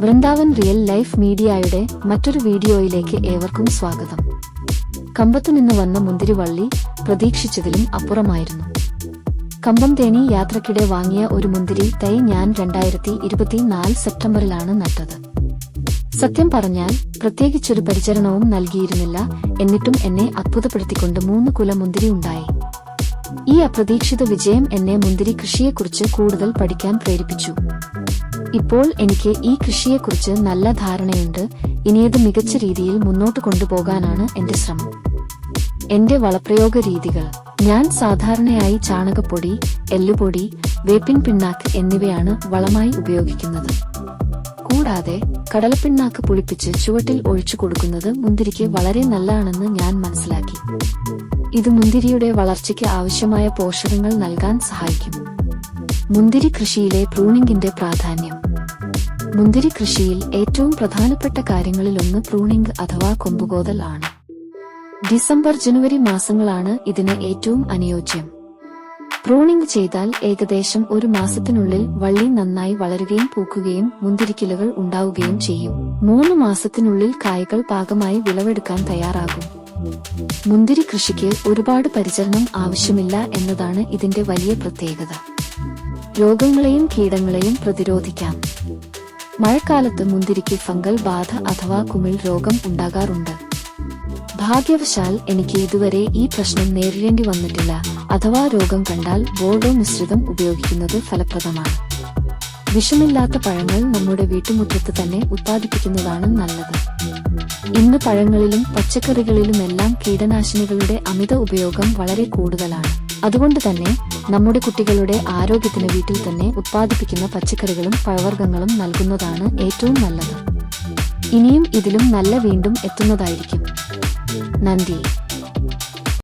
Vrindavan real life മീഡിയയുടെ മറ്റൊരു വീഡിയോയിലേക്ക് ഏവർക്കും സ്വാഗതം. കമ്പത്തുനിന്ന് വന്ന മുന്തിരിവള്ളി പ്രതീക്ഷിച്ചതിലും അപ്പുറമായിരുന്നു. കമ്പം തേനി യാത്രക്കിടെ വാങ്ങിയ ഒരു മുന്തിരി തൈ ഞാൻ രണ്ടായിരത്തി ഇരുപത്തിനാല് സെപ്റ്റംബറിലാണ് നട്ടത്. സത്യം പറഞ്ഞാൽ പ്രത്യേകിച്ചൊരു പരിചരണവും നൽകിയിരുന്നില്ല എന്നിട്ടും എന്നെ അത്ഭുതപ്പെടുത്തിക്കൊണ്ട് മൂന്ന് കുല മുന്തിരി ഉണ്ടായി. ഈ അപ്രതീക്ഷിത വിജയം എന്നെ മുന്തിരി കൃഷിയെക്കുറിച്ച് കൂടുതൽ പഠിക്കാൻ പ്രേരിപ്പിച്ചു. ഇപ്പോൾ എനിക്ക് ഈ കൃഷിയെക്കുറിച്ച് നല്ല ധാരണയുണ്ട്. ഇനിയത് മികച്ച രീതിയിൽ മുന്നോട്ട് കൊണ്ടുപോകാനാണ് എന്റെ ശ്രമം. എന്റെ വളപ്രയോഗ രീതികൾ. ഞാൻ സാധാരണയായി ചാണകപ്പൊടി എല്ലുപൊടി വേപ്പിൻ പിണ്ണാക്ക് എന്നിവയാണ് വളമായി ഉപയോഗിക്കുന്നത്. കൂടാതെ കടലപ്പിണ്ണാക്ക് പുളിപ്പിച്ച് ചുവട്ടിൽ ഒഴിച്ചു കൊടുക്കുന്നത് മുന്തിരിക്ക് വളരെ നല്ലതാണെന്ന് ഞാൻ മനസ്സിലാക്കി. ഇത് മുന്തിരിയുടെ വളർച്ചയ്ക്ക് ആവശ്യമായ പോഷകങ്ങൾ നൽകാൻ സഹായിക്കും. മുന്തിരി കൃഷിയിലെ പ്രൂണിംഗിന്റെ പ്രാധാന്യം. മുന്തിരി കൃഷിയിൽ ഏറ്റവും പ്രധാനപ്പെട്ട കാര്യങ്ങളിലൊന്ന് പ്രൂണിംഗ് അഥവാ കൊമ്പുകോതൽ ആണ്. ഡിസംബർ ജനുവരി മാസങ്ങളാണ് ഇതിന് ഏറ്റവും അനുയോജ്യം. പ്രൂണിംഗ് ചെയ്താൽ ഏകദേശം ഒരു മാസത്തിനുള്ളിൽ വള്ളി നന്നായി വളരുകയും പൂക്കുകയും മുന്തിരിക്കിലകൾ ഉണ്ടാവുകയും ചെയ്യും. മൂന്ന് മാസത്തിനുള്ളിൽ കായ്കൾ പാകമായി വിളവെടുക്കാൻ തയ്യാറാകും. മുന്തിരി കൃഷിക്ക് ഒരുപാട് പരിചരണം ആവശ്യമില്ല എന്നതാണ് ഇതിന്റെ വലിയ പ്രത്യേകത. രോഗങ്ങളെയും കീടങ്ങളെയും പ്രതിരോധിക്കാം. മഴക്കാലത്ത് മുന്തിരിക്ക് ഫംഗൽ ബാധ അഥവാ കുമിൾ രോഗം ഉണ്ടാകാറുണ്ട്. ഭാഗ്യവശാൽ എനിക്ക് ഇതുവരെ ഈ പ്രശ്നം നേരിടേണ്ടി വന്നിട്ടില്ല. അഥവാ രോഗം കണ്ടാൽ ബോർഡോ മിശ്രിതം ഉപയോഗിക്കുന്നത് ഫലപ്രദമാണ്. വിഷമില്ലാത്ത പഴങ്ങൾ നമ്മുടെ വീട്ടുമുറ്റത്ത് തന്നെ ഉത്പാദിപ്പിക്കുന്നതാണ് നല്ലത്. ഇന്ന് പഴങ്ങളിലും പച്ചക്കറികളിലുമെല്ലാം കീടനാശിനികളുടെ അമിത ഉപയോഗം വളരെ കൂടുതലാണ്. അതുകൊണ്ട് തന്നെ നമ്മുടെ കുട്ടികളുടെ ആരോഗ്യത്തിന് വീട്ടിൽ തന്നെ ഉത്പാദിപ്പിക്കുന്ന പച്ചക്കറികളും പഴവർഗങ്ങളും നൽകുന്നതാണ് ഏറ്റവും നല്ലത്. ഇനിയും ഇതിലും നല്ല വീണ്ടും എത്തുന്നതായിരിക്കും. നന്ദി.